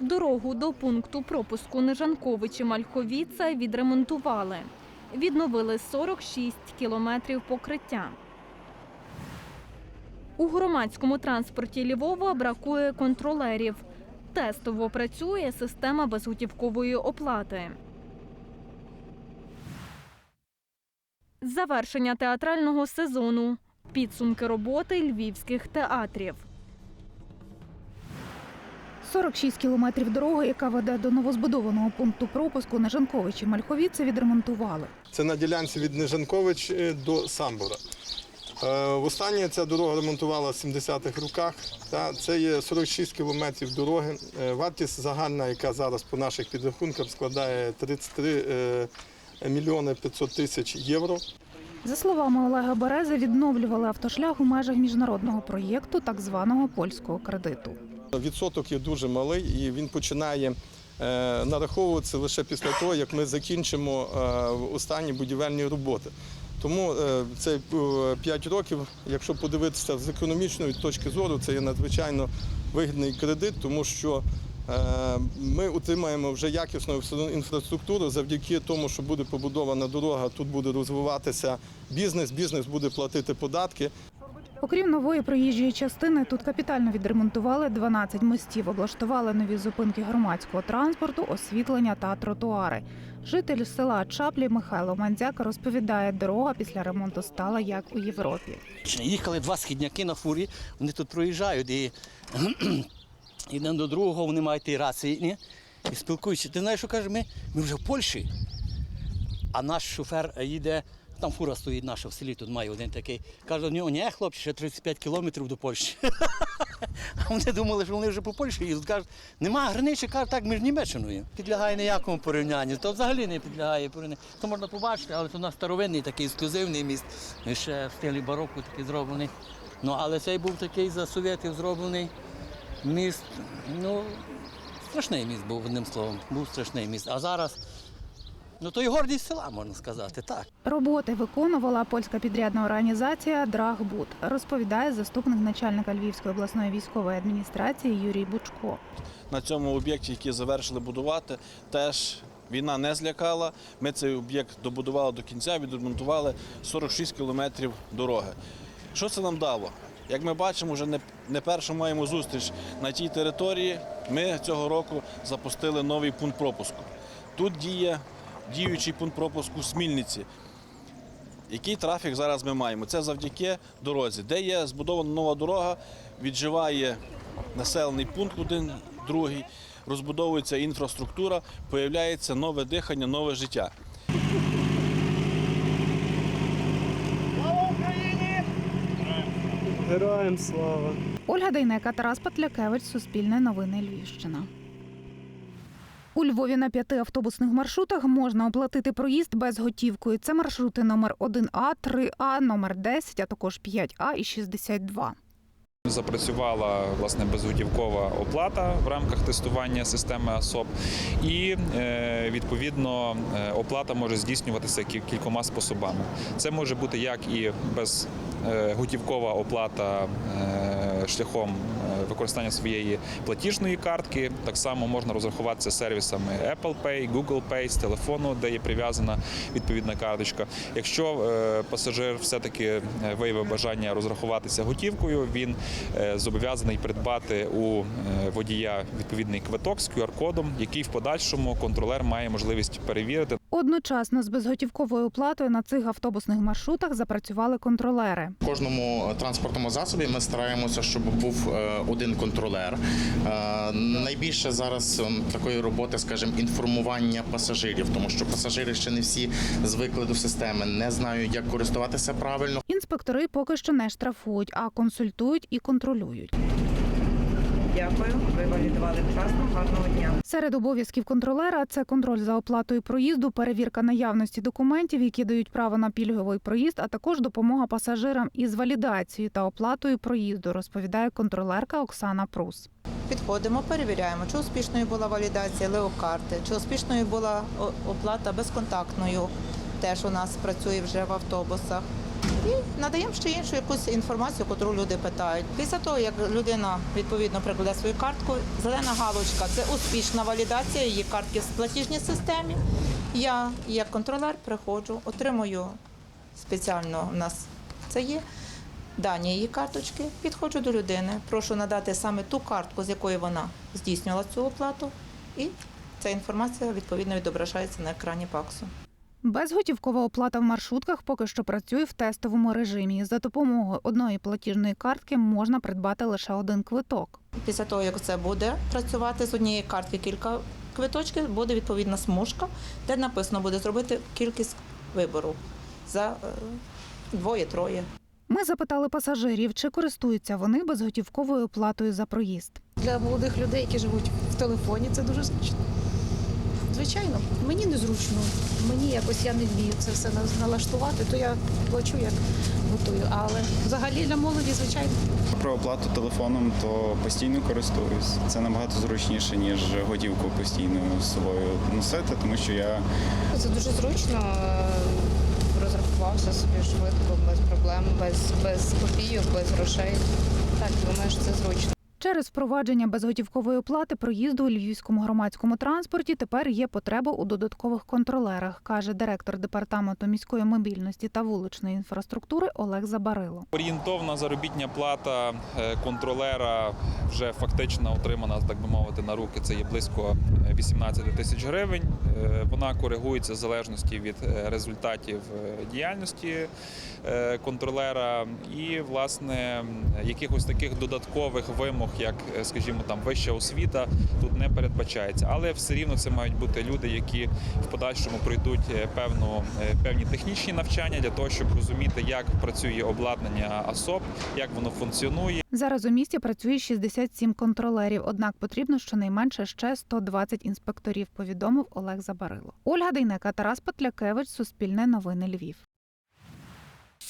Дорогу до пункту пропуску Нежанковичі Мальховіца відремонтували. Відновили 46 кілометрів покриття. У громадському транспорті Львова бракує контролерів. Тестово працює система безготівкової оплати. Завершення театрального сезону. Підсумки роботи львівських театрів. 46 кілометрів дороги, яка веде до новозбудованого пункту пропуску на Жанковичі Мальховіці, відремонтували. Це на ділянці від Нежанкович е, до Самбора. Е, Востаннє ця дорога ремонтувалася в 70-х роках. Це є 46 кілометрів дороги. Е, Вартість загальна, яка зараз по наших підрахунках складає 33 е, мільйони 500 тисяч євро. За словами Олега Берези, відновлювали автошлях у межах міжнародного проєкту, так званого польського кредиту. Відсоток є дуже малий і він починає е, нараховуватися лише після того, як ми закінчимо е, останні будівельні роботи. Тому е, це 5 років, якщо подивитися з економічної точки зору, це є надзвичайно вигідний кредит, тому що ми утримаємо вже якісну інфраструктуру завдяки тому, що буде побудована дорога, тут буде розвиватися бізнес, бізнес буде платити податки. Окрім нової проїжджої частини, тут капітально відремонтували 12 мостів, облаштували нові зупинки громадського транспорту, освітлення та тротуари. Житель села Чаплі Михайло Мандзяк розповідає, дорога після ремонту стала як у Європі. Їхали два східняки на фурі, вони тут проїжджають і один до другого вони мають ті рації і спілкуються. Ти знаєш, що каже, ми, ми вже в Польщі. А наш шофер їде, там фура стоїть наша в селі, тут має один такий. Каже, нього, ні, хлопче, ще 35 кілометрів до Польщі. А вони думали, що вони вже по Польщі їдуть. Кажуть, нема границі, кажуть, так між Німеччиною. Підлягає ніякому порівнянню. То взагалі не підлягає порівнянню. То можна побачити, але то у нас старовинний такий ексклюзивний міст. Ще в стилі бароко такий зроблений. Ну, але цей був такий за совєтів зроблений міст. Ну, страшний міст був, одним словом. Був страшний міст. А зараз, ну то і гордість села, можна сказати, так. Роботи виконувала польська підрядна організація Драгбуд, розповідає заступник начальника Львівської обласної військової адміністрації Юрій Бучко. на цьому об'єкті, який завершили будувати, теж війна не злякала. Ми цей об'єкт добудували до кінця, відремонтували 46 кілометрів дороги. Що це нам дало? Як ми бачимо, вже не, не першу маємо зустріч на тій території. Ми цього року запустили новий пункт пропуску. Тут діє діючий пункт пропуску Смільниці. Який трафік зараз ми маємо? Це завдяки дорозі. Де є збудована нова дорога, відживає населений пункт один, другий, розбудовується інфраструктура, появляється нове дихання, нове життя. Героям слава! Ольга Дейнека, Тарас Патлякевич, Суспільне новини Львівщина. У Львові на п'яти автобусних маршрутах можна оплатити проїзд безготівкою. Це маршрути номер 1А, 3А, номер 10, а також 5А і 62. Запрацювала власне безготівкова оплата в рамках тестування системи АСОП, і е, відповідно е, оплата може здійснюватися кількома способами. Це може бути як і безготівкова оплата е, шляхом е, використання своєї платіжної картки. Так само можна розрахуватися сервісами Apple Pay, Google Pay з телефону, де є прив'язана відповідна карточка. Якщо е, пасажир все-таки е, виявив бажання розрахуватися готівкою, він е, зобов'язаний придбати у водія відповідний квиток з QR-кодом, який в подальшому контролер має можливість перевірити. Одночасно з безготівковою оплатою на цих автобусних маршрутах запрацювали контролери. В кожному транспортному засобі ми стараємося, щоб був е, один контролер. Е, Найбільше зараз такої роботи, скажімо, інформування пасажирів, тому що пасажири ще не всі звикли до системи, не знають, як користуватися правильно. Інспектори поки що не штрафують, а консультують і контролюють. Дякую, ви валідували вчасно. Гарного дня. Серед обов'язків контролера це контроль за оплатою проїзду, перевірка наявності документів, які дають право на пільговий проїзд, а також допомога пасажирам із валідацією та оплатою проїзду, розповідає контролерка Оксана Прус. Підходимо, перевіряємо, чи успішною була валідація леокарти, чи успішною була оплата безконтактною. Теж у нас працює вже в автобусах. і надаємо ще іншу якусь інформацію, яку люди питають. Після того, як людина відповідно прикладе свою картку, зелена галочка це успішна валідація її картки в платіжній системі. Я, як контролер, приходжу, отримую спеціально в нас це є. Дані її карточки, підходжу до людини, прошу надати саме ту картку, з якої вона здійснювала цю оплату, і ця інформація відповідно відображається на екрані ПАКСу. Безготівкова оплата в маршрутках поки що працює в тестовому режимі. За допомогою одної платіжної картки можна придбати лише один квиток. Після того, як це буде працювати з однієї картки кілька квиточків, буде відповідна смужка, де написано буде зробити кількість вибору за е, двоє-троє. Ми запитали пасажирів, чи користуються вони безготівковою оплатою за проїзд. Для молодих людей, які живуть в телефоні, це дуже зручно. Звичайно, мені незручно. Мені якось я не вмію це все налаштувати, то я плачу як готую. Але взагалі для молоді, звичайно. Про оплату телефоном то постійно користуюсь. Це набагато зручніше, ніж готівку постійно з собою носити, тому що я Це дуже зручно. е, Розрахувався собі швидко, без проблем, без, без копійок, без грошей. Так, думаю, що це зручно. Через впровадження безготівкової оплати проїзду у львівському громадському транспорті тепер є потреба у додаткових контролерах, каже директор департаменту міської мобільності та вуличної інфраструктури Олег Забарило. Орієнтовна заробітня плата е, контролера вже фактично отримана, так би мовити, на руки. Це є близько е, 18 тисяч гривень. Е, Вона коригується в залежності від е, результатів діяльності контролера і, власне, якихось таких додаткових вимог, як, е, скажімо, там вища освіта, тут не передбачається. Але все рівно це мають бути люди, які в подальшому пройдуть е, певну е, певні технічні навчання для того, щоб розуміти, як працює обладнання АСОП, як воно функціонує. Зараз у місті працює 67 контролерів, однак потрібно щонайменше ще 120 інспекторів, повідомив Олег Забарило. Ольга Дейнека, Тарас Петлякевич, Суспільне новини Львів.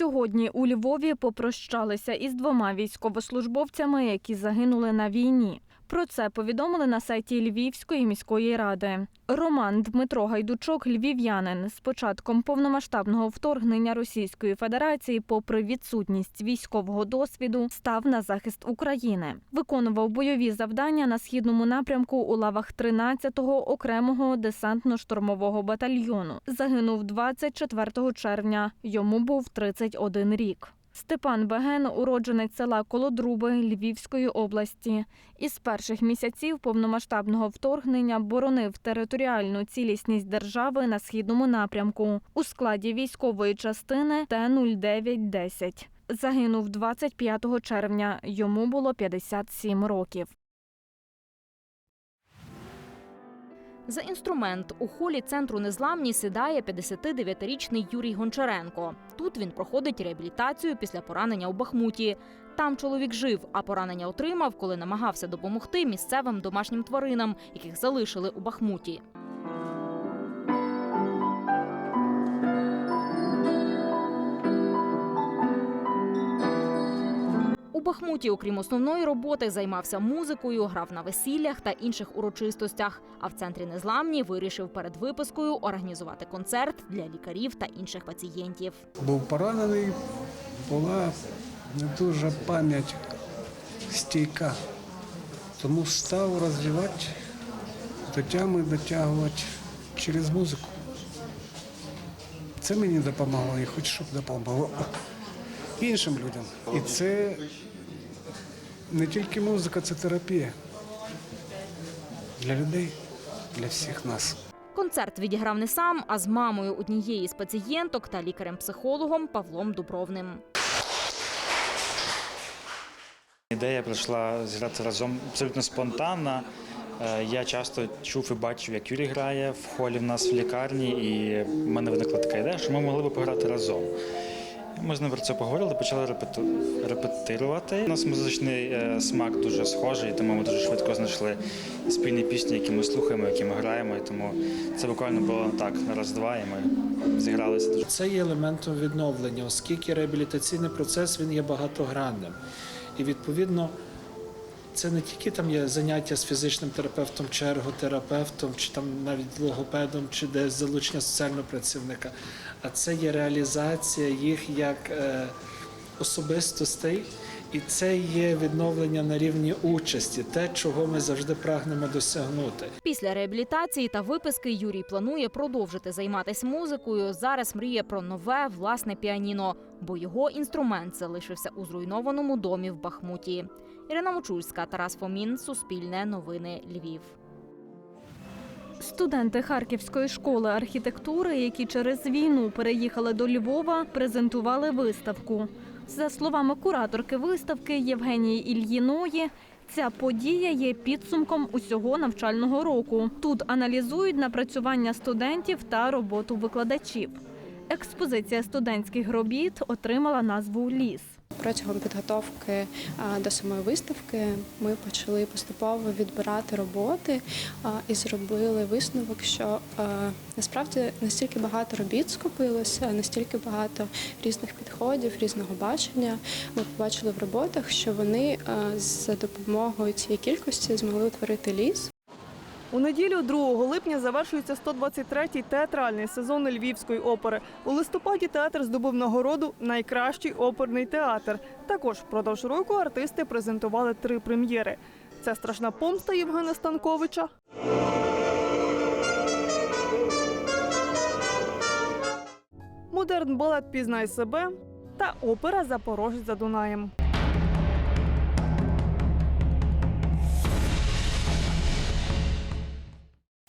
Сьогодні у Львові попрощалися із двома військовослужбовцями, які загинули на війні. Про це повідомили на сайті Львівської міської ради. Роман Дмитро Гайдучок, львів'янин, з початком повномасштабного вторгнення Російської Федерації, попри відсутність військового досвіду, став на захист України. Виконував бойові завдання на східному напрямку у лавах 13-го окремого десантно-штурмового батальйону. Загинув 24 червня. Йому був 31 рік. Степан Беген, уродженець села Колодруби Львівської області. Із перших місяців повномасштабного вторгнення боронив територіальну цілісність держави на східному напрямку у складі військової частини Т-0910. Загинув 25 червня. Йому було 57 років. За інструмент у холі центру незламні сідає 59-річний Юрій Гончаренко. Тут він проходить реабілітацію після поранення у Бахмуті. Там чоловік жив, а поранення отримав, коли намагався допомогти місцевим домашнім тваринам, яких залишили у Бахмуті. Бахмуті, окрім основної роботи, займався музикою, грав на весіллях та інших урочистостях. А в центрі незламні вирішив перед випискою організувати концерт для лікарів та інших пацієнтів. був поранений, була не дуже пам'ять стійка. Тому став розвивати до тями, дотягувати через музику. Це мені допомогло і хоч щоб допомогло іншим людям. І це не тільки музика, це терапія для людей, для всіх нас. Концерт відіграв не сам, а з мамою однієї з пацієнток та лікарем-психологом Павлом Дубровним. ідея прийшла зіграти разом абсолютно спонтанно. Е, Я часто чув і бачив, як Юрій грає в холі в нас в лікарні, і в мене виникла така ідея, що ми могли б пограти разом. Ми з ним про це поговорили, почали репету- репетирувати. У нас музичний е, смак дуже схожий, тому ми дуже швидко знайшли спільні пісні, які ми слухаємо, які ми граємо. І тому це буквально було так на раз-два, і ми зігралися. Це є елементом відновлення, оскільки реабілітаційний процес він є багатогранним. І відповідно це не тільки там є заняття з фізичним терапевтом, чи ерготерапевтом, чи там навіть логопедом, чи десь залучення соціального працівника, а це є реалізація їх як е, особистостей, і це є відновлення на рівні участі, те, чого ми завжди прагнемо досягнути. Після реабілітації та виписки Юрій планує продовжити займатися музикою. Зараз мріє про нове власне піаніно, бо його інструмент залишився у зруйнованому домі в Бахмуті. Ірина Мочульська, Тарас Фомін, Суспільне новини Львів. Студенти Харківської школи архітектури, які через війну переїхали до Львова, презентували виставку. За словами кураторки виставки Євгенії Ільїної, ця подія є підсумком усього навчального року. Тут аналізують напрацювання студентів та роботу викладачів. Експозиція студентських робіт отримала назву Ліс. Протягом підготовки до самої виставки ми почали поступово відбирати роботи і зробили висновок, що насправді настільки багато робіт скопилося, настільки багато різних підходів, різного бачення. Ми побачили в роботах, що вони за допомогою цієї кількості змогли утворити ліс. У неділю 2 липня завершується 123-й театральний сезон Львівської опери. У листопаді театр здобув нагороду Найкращий оперний театр. Також впродовж року артисти презентували три прем'єри. Це страшна помста Євгена Станковича. Модерн балет Пізнай себе та опера Запорожець за Дунаєм.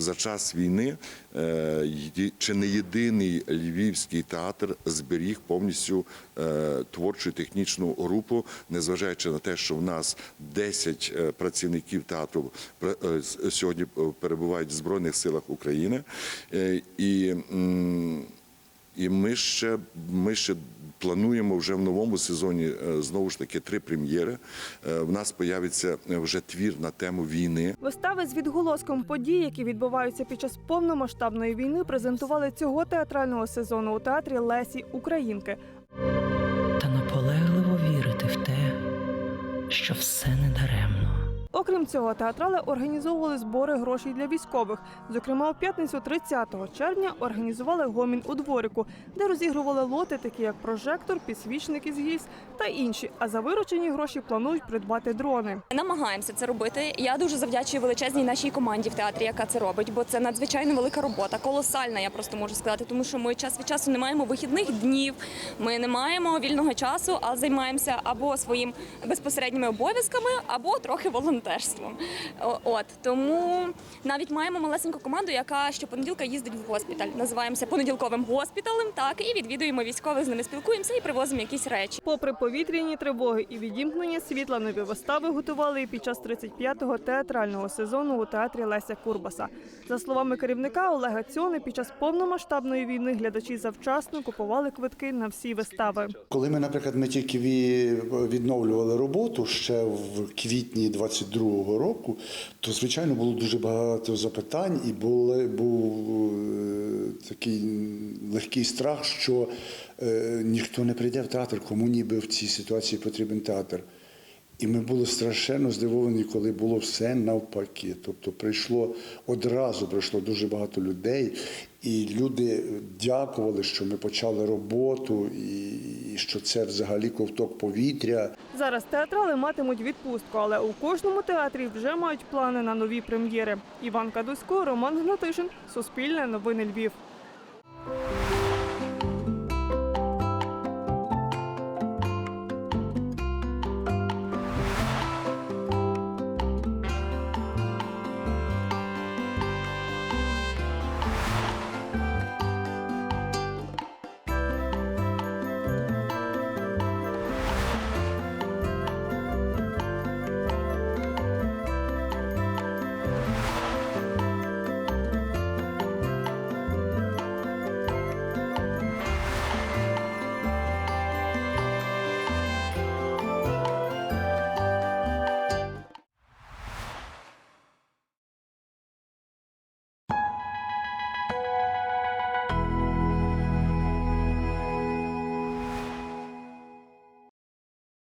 За час війни е, чи не єдиний львівський театр зберіг повністю е, творчу технічну групу, незважаючи на те, що в нас 10 е, працівників театру сьогодні перебувають в Збройних силах України. І, і ми ще, ми ще плануємо вже в новому сезоні е, знову ж таки три прем'єри. Е, В нас появиться е, вже твір на тему війни. Вистави з відголоском подій, які відбуваються під час повномасштабної війни, презентували цього театрального сезону у театрі Лесі Українки. та наполегливо вірити в те, що все не даремно. Окрім цього, театрали організовували збори грошей для військових. Зокрема, у п'ятницю 30 червня організували гомін у дворику, де розігрували лоти, такі як прожектор, підсвічник із гільз та інші. А за виручені гроші планують придбати дрони. Намагаємося це робити. Я дуже завдячую величезній нашій команді в театрі, яка це робить, бо це надзвичайно велика робота, колосальна, я просто можу сказати, тому що ми час від часу не маємо вихідних днів, ми не маємо вільного часу, а займаємося або своїм безпосередніми обов'язками, або трохи волонтерством. О- От тому навіть маємо малесеньку команду, яка щопонеділка їздить в госпіталь. Називаємося понеділковим госпіталем. Так і відвідуємо військових, з ними спілкуємося і привозимо якісь речі. Попри повітряні тривоги і відімкнення світла, нові вистави готували і під час 35-го театрального сезону у театрі Леся Курбаса. За словами керівника Олега Цьони, під час повномасштабної війни глядачі завчасно купували квитки на всі вистави. Коли ми, наприклад, ми тільки відновлювали роботу ще в квітні 22-го року, то звичайно було дуже багато запитань, і були, був е, такий легкий страх, що е, ніхто не прийде в театр, кому ніби в цій ситуації потрібен театр. І ми були страшенно здивовані, коли було все навпаки. Тобто прийшло одразу прийшло дуже багато людей, і люди дякували, що ми почали роботу, і що це взагалі ковток повітря. Зараз театрали матимуть відпустку, але у кожному театрі вже мають плани на нові прем'єри. Іван Кадусько, Роман Гнатишин, Суспільне новини Львів.